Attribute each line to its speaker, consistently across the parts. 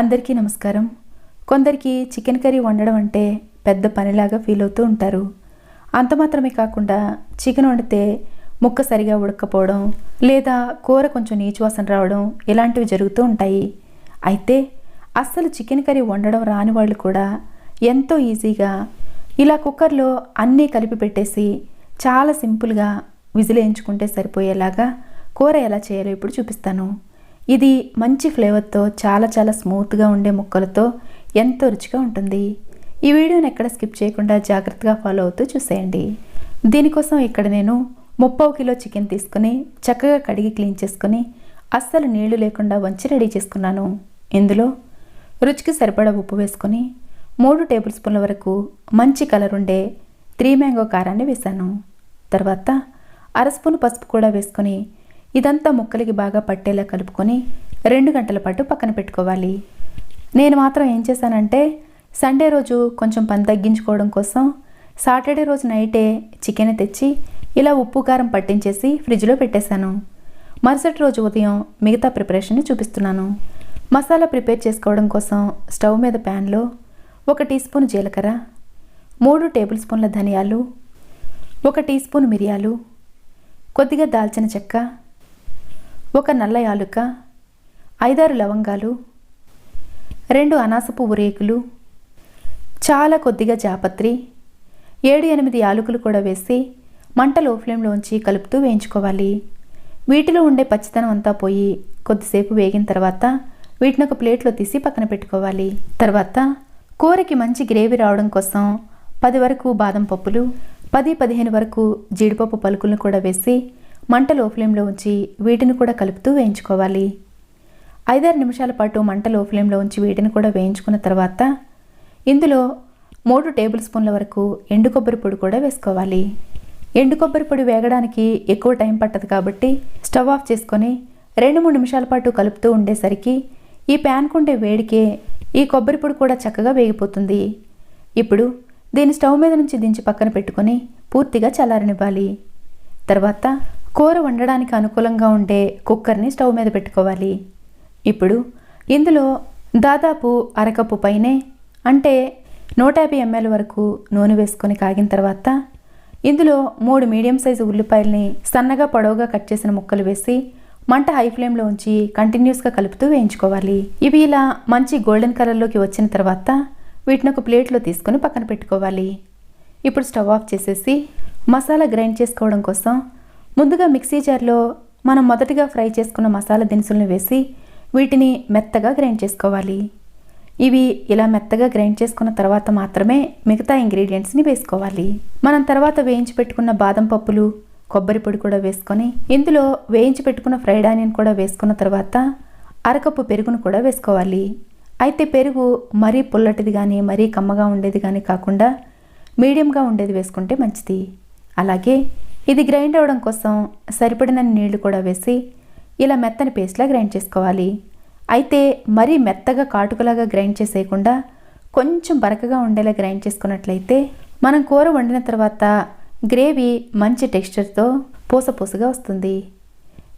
Speaker 1: అందరికీ నమస్కారం. కొందరికి చికెన్ కర్రీ వండడం అంటే పెద్ద పనిలాగా ఫీల్ అవుతూ ఉంటారు. అంత మాత్రమే కాకుండా చికెన్ వండితే ముక్క సరిగా ఉడకపోవడం లేదా కూర కొంచెం నీచువాసన రావడం ఇలాంటివి జరుగుతూ ఉంటాయి. అయితే అస్సలు చికెన్ కర్రీ వండడం రాని వాళ్ళు కూడా ఎంతో ఈజీగా ఇలా కుక్కర్లో అన్నీ కలిపి పెట్టేసి చాలా సింపుల్గా విజిలేయించుకుంటే సరిపోయేలాగా కూర ఎలా చేయాలో ఇప్పుడు చూపిస్తాను. ఇది మంచి ఫ్లేవర్తో చాలా చాలా స్మూత్గా ఉండే ముక్కలతో ఎంతో రుచిగా ఉంటుంది. ఈ వీడియోని ఎక్కడ స్కిప్ చేయకుండా జాగ్రత్తగా ఫాలో అవుతూ చూసేయండి. దీనికోసం ఇక్కడ నేను ముప్పావు కిలో చికెన్ తీసుకుని చక్కగా కడిగి క్లీన్ చేసుకుని అస్సలు నీళ్ళు లేకుండా వంచి రెడీ చేసుకున్నాను. ఇందులో రుచికి సరిపడా ఉప్పు వేసుకొని మూడు టేబుల్ స్పూన్ల వరకు మంచి కలర్ ఉండే త్రీ మ్యాంగో కారాన్ని వేశాను. తర్వాత అర స్పూన్ పసుపు కూడా వేసుకొని ఇదంతా ముక్కలకి బాగా పట్టేలా కలుపుకొని రెండు గంటల పాటు పక్కన పెట్టుకోవాలి. నేను మాత్రం ఏం చేశానంటే సండే రోజు కొంచెం పని తగ్గించుకోవడం కోసం సాటర్డే రోజు నైటే చికెన్ తెచ్చి ఇలా ఉప్పు కారం పట్టించేసి ఫ్రిడ్జ్లో పెట్టేశాను. మరుసటి రోజు ఉదయం మిగతా ప్రిపరేషన్ని చూపిస్తున్నాను. మసాలా ప్రిపేర్ చేసుకోవడం కోసం స్టవ్ మీద ప్యాన్లో ఒక టీ స్పూన్ జీలకర్ర మూడు టేబుల్ స్పూన్ల ధనియాలు ఒక టీ స్పూన్ మిరియాలు కొద్దిగా దాల్చిన చెక్క ఒక నల్ల యాలుక ఐదారు లవంగాలు రెండు అనాసపు ఉరేకులు రేకులు చాలా కొద్దిగా జాపత్రి ఏడు ఎనిమిది యాలకులు కూడా వేసి మంట లో ఫ్లేమ్లోంచి కలుపుతూ వేయించుకోవాలి. వీటిలో ఉండే పచ్చితనం అంతా పోయి కొద్దిసేపు వేగిన తర్వాత వీటిని ఒక ప్లేట్లో తీసి పక్కన పెట్టుకోవాలి. తర్వాత కూరకి మంచి గ్రేవీ రావడం కోసం పది వరకు బాదం పప్పులు పది పదిహేను వరకు జీడిపప్పు పలుకులను కూడా వేసి మంట లో ఫ్లేమ్లో ఉంచి వీటిని కూడా కలుపుతూ వేయించుకోవాలి. ఐదారు నిమిషాల పాటు మంట లో ఫ్లేమ్లో ఉంచి వీటిని కూడా వేయించుకున్న తర్వాత ఇందులో మూడు టేబుల్ స్పూన్ల వరకు ఎండు కొబ్బరి పొడి కూడా వేసుకోవాలి. ఎండు కొబ్బరి పొడి వేగడానికి ఎక్కువ టైం పట్టదు కాబట్టి స్టవ్ ఆఫ్ చేసుకొని రెండు మూడు నిమిషాల పాటు కలుపుతూ ఉండేసరికి ఈ ప్యాన్కుండే వేడికే ఈ కొబ్బరి పొడి కూడా చక్కగా వేగిపోతుంది. ఇప్పుడు దీన్ని స్టవ్ మీద నుంచి దించి పక్కన పెట్టుకొని పూర్తిగా చల్లారనివ్వాలి. తర్వాత కూర వండడానికి అనుకూలంగా ఉండే కుక్కర్ని స్టవ్ మీద పెట్టుకోవాలి. ఇప్పుడు ఇందులో దాదాపు అరకప్పు పైనే అంటే నూట యాభై ఎంఎల్ వరకు నూనె వేసుకొని కాగిన తర్వాత ఇందులో మూడు మీడియం సైజు ఉల్లిపాయల్ని సన్నగా పొడవుగా కట్ చేసిన ముక్కలు వేసి మంట హై ఫ్లేమ్లో ఉంచి కంటిన్యూస్గా కలుపుతూ వేయించుకోవాలి. ఇవి ఇలా మంచి గోల్డెన్ కలర్లోకి వచ్చిన తర్వాత వీటిని ఒక ప్లేట్లో తీసుకొని పక్కన పెట్టుకోవాలి. ఇప్పుడు స్టవ్ ఆఫ్ చేసేసి మసాలా గ్రైండ్ చేసుకోవడం కోసం ముందుగా మిక్సీ జార్లో మనం మొదటిగా ఫ్రై చేసుకున్న మసాలా దినుసులను వేసి వీటిని మెత్తగా గ్రైండ్ చేసుకోవాలి. ఇవి ఇలా మెత్తగా గ్రైండ్ చేసుకున్న తర్వాత మాత్రమే మిగతా ఇంగ్రీడియంట్స్ని వేసుకోవాలి. మనం తర్వాత వేయించి పెట్టుకున్న బాదం పప్పులు కొబ్బరి పొడి కూడా వేసుకొని ఇందులో వేయించి పెట్టుకున్న ఫ్రైడ్ ఆనియన్ కూడా వేసుకున్న తర్వాత అరకప్పు పెరుగును కూడా వేసుకోవాలి. అయితే పెరుగు మరీ పుల్లటిది కానీ మరీ కమ్మగా ఉండేది కానీ కాకుండా మీడియంగా ఉండేది వేసుకుంటే మంచిది. అలాగే ఇది గ్రైండ్ అవ్వడం కోసం సరిపడిన నీళ్ళు కూడా వేసి ఇలా మెత్తని పేస్ట్లా గ్రైండ్ చేసుకోవాలి. అయితే మరీ మెత్తగా కాటుకలాగా గ్రైండ్ చేసేయకుండా కొంచెం బరకగా ఉండేలా గ్రైండ్ చేసుకున్నట్లయితే మనం కూర వండిన తర్వాత గ్రేవీ మంచి టెక్స్చర్తో పూసపూసగా వస్తుంది.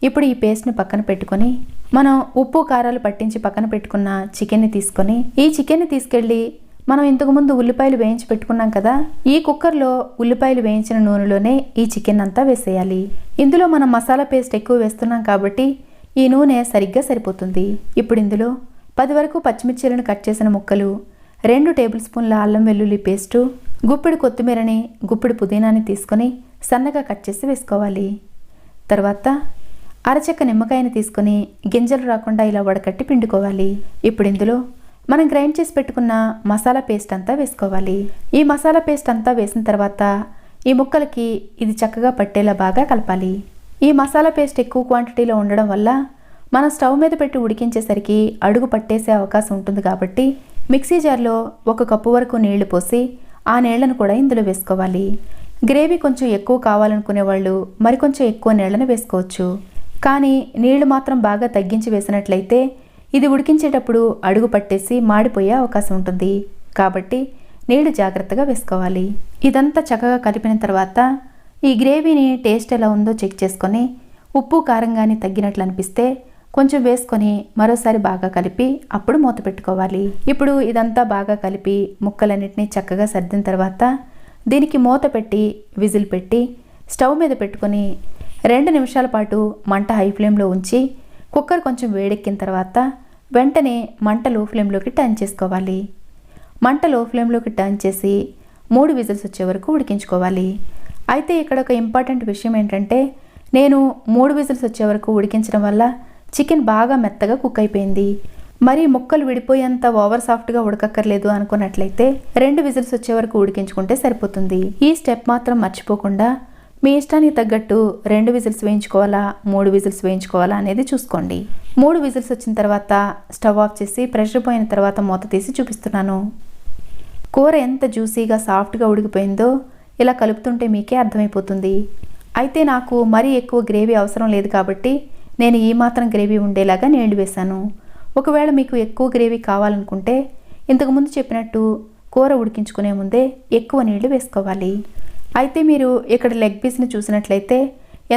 Speaker 1: ఇప్పుడు ఈ పేస్ట్ని పక్కన పెట్టుకొని మనం ఉప్పు కారాలు పట్టించి పక్కన పెట్టుకున్న చికెన్ని తీసుకొని ఈ చికెన్ని తీసుకెళ్ళి మనం ఇంతకుముందు ఉల్లిపాయలు వేయించి పెట్టుకున్నాం కదా ఈ కుక్కర్లో ఉల్లిపాయలు వేయించిన నూనెలోనే ఈ చికెన్ అంతా వేసేయాలి. ఇందులో మనం మసాలా పేస్ట్ ఎక్కువ వేస్తున్నాం కాబట్టి ఈ నూనె సరిగ్గా సరిపోతుంది. ఇప్పుడు ఇందులో పది వరకు పచ్చిమిర్చీలను కట్ చేసిన ముక్కలు రెండు టేబుల్ స్పూన్ల అల్లం వెల్లుల్లి పేస్టు గుప్పిడి కొత్తిమీరని గుప్పిడి పుదీనాని తీసుకొని సన్నగా కట్ చేసి వేసుకోవాలి. తర్వాత అరచెక్క నిమ్మకాయని తీసుకొని గింజలు రాకుండా ఇలా వడకట్టి పిండుకోవాలి. ఇప్పుడు ఇందులో మనం గ్రైండ్ చేసి పెట్టుకున్న మసాలా పేస్ట్ అంతా వేసుకోవాలి. ఈ మసాలా పేస్ట్ అంతా వేసిన తర్వాత ఈ ముక్కలకి ఇది చక్కగా పట్టేలా బాగా కలపాలి. ఈ మసాలా పేస్ట్ ఎక్కువ క్వాంటిటీలో ఉండడం వల్ల మనం స్టవ్ మీద పెట్టి ఉడికించేసరికి అడుగు పట్టేసే అవకాశం ఉంటుంది కాబట్టి మిక్సీ జార్లో ఒక కప్పు వరకు నీళ్ళు పోసి ఆ నీళ్ళను కూడా ఇందులో వేసుకోవాలి. గ్రేవీ కొంచెం ఎక్కువ కావాలనుకునే వాళ్ళు మరికొంచెం ఎక్కువ నీళ్ళను వేసుకోవచ్చు. కానీ నీళ్ళు మాత్రం బాగా తగ్గించి వేసినట్లయితే ఇది ఉడికించేటప్పుడు అడుగు పట్టేసి మాడిపోయే అవకాశం ఉంటుంది. కాబట్టి నీళ్ళు జాగ్రత్తగా వేసుకోవాలి. ఇదంతా చక్కగా కలిపిన తర్వాత ఈ గ్రేవీని టేస్ట్ ఎలా ఉందో చెక్ చేసుకొని ఉప్పు కారం కానీ తగ్గినట్లు అనిపిస్తే కొంచెం వేసుకొని మరోసారి బాగా కలిపి అప్పుడు మూత పెట్టుకోవాలి. ఇప్పుడు ఇదంతా బాగా కలిపి ముక్కలన్నిటినీ చక్కగా సర్దిన తర్వాత దీనికి మూత పెట్టి విజిల్ పెట్టి స్టవ్ మీద పెట్టుకొని రెండు నిమిషాల పాటు మంట హై ఫ్లేమ్లో ఉంచి కుక్కర్ కొంచెం వేడెక్కిన తర్వాత వెంటనే మంట లో ఫ్లేమ్లోకి టర్న్ చేసుకోవాలి. మంట లో ఫ్లేమ్లోకి టర్న్ చేసి మూడు విజిల్స్ వచ్చే వరకు ఉడికించుకోవాలి. అయితే ఇక్కడ ఒక ఇంపార్టెంట్ విషయం ఏంటంటే నేను మూడు విజిల్స్ వచ్చే వరకు ఉడికించడం వల్ల చికెన్ బాగా మెత్తగా కుక్ అయిపోయింది. మరి ముక్కలు విడిపోయేంత ఓవర్ సాఫ్ట్గా ఉడకక్కర్లేదు అనుకున్నట్లయితే రెండు విజిల్స్ వచ్చే వరకు ఉడికించుకుంటే సరిపోతుంది. ఈ స్టెప్ మాత్రం మర్చిపోకుండా మీ ఇష్టానికి తగ్గట్టు రెండు విజిల్స్ వేయించుకోవాలా మూడు విజిల్స్ వేయించుకోవాలా అనేది చూసుకోండి. మూడు విజిల్స్ వచ్చిన తర్వాత స్టవ్ ఆఫ్ చేసి ప్రెషర్ పోయిన తర్వాత మూత తీసి చూపిస్తున్నాను. కూర ఎంత జ్యూసీగా సాఫ్ట్గా ఉడికిపోయిందో ఇలా కలుపుతుంటే మీకే అర్థమైపోతుంది. అయితే నాకు మరీ ఎక్కువ గ్రేవీ అవసరం లేదు కాబట్టి నేను ఈ మాత్రం గ్రేవీ ఉండేలాగా నీళ్ళు వేశాను. ఒకవేళ మీకు ఎక్కువ గ్రేవీ కావాలనుకుంటే ఇంతకుముందు చెప్పినట్టు కూర ఉడికించుకునే ముందే ఎక్కువ నీళ్ళు వేసుకోవాలి. అయితే మీరు ఇక్కడ లెగ్ పీస్ని చూసినట్లయితే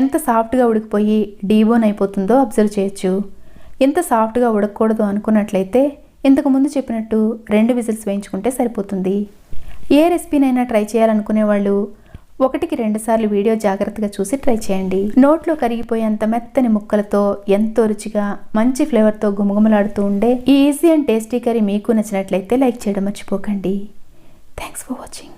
Speaker 1: ఎంత సాఫ్ట్గా ఉడికిపోయి డీబోన్ అయిపోతుందో అబ్జర్వ్ చేయొచ్చు. ఎంత సాఫ్ట్గా ఉడకకూడదు అనుకున్నట్లయితే ఇంతకుముందు చెప్పినట్టు రెండు విజిల్స్ వేయించుకుంటే సరిపోతుంది. ఏ రెసిపీనైనా ట్రై చేయాలనుకునే వాళ్ళు ఒకటికి రెండుసార్లు వీడియో జాగ్రత్తగా చూసి ట్రై చేయండి. నోట్లో కరిగిపోయేంత మెత్తని ముక్కలతో ఎంతో రుచిగా మంచి ఫ్లేవర్తో గుమగుమలాడుతూ ఉండే ఈ ఈజీ అండ్ టేస్టీ కర్రీ మీకు నచ్చినట్లయితే లైక్ చేయడం మర్చిపోకండి. Thanks for watching